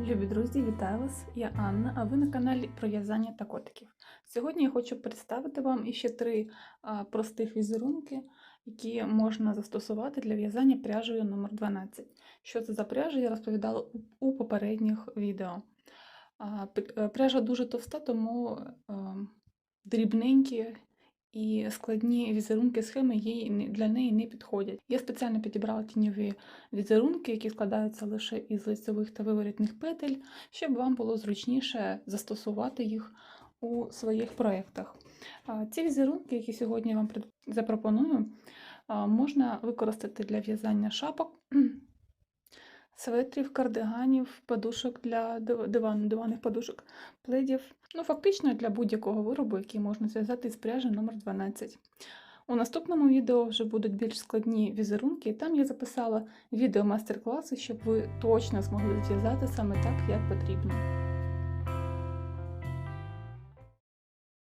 Любі друзі, вітаю вас! Я Анна, а ви на каналі про в'язання та котиків. Сьогодні я хочу представити вам іще три простих візерунки, які можна застосувати для в'язання пряжею номер 12 Що це за пряжа, я розповідала у, попередніх відео. Пряжа дуже товста, тому е, дрібненькі і складні візерунки схеми їй для неї не підходять. Я спеціально підібрала тіньові візерунки, які складаються лише із лицевих та виворітних петель, щоб вам було зручніше застосувати їх у своїх проєктах. Ці візерунки, які сьогодні я вам запропоную, можна використати для в'язання шапок, светрів, кардиганів, подушок для див- дивану, диванних подушок, пледів. Ну, фактично для будь-якого виробу, який можна зв'язати з пряжі номер 12 У наступному відео вже будуть більш складні візерунки, там я записала відео мастер-класи, щоб ви точно змогли зв'язати саме так, як потрібно.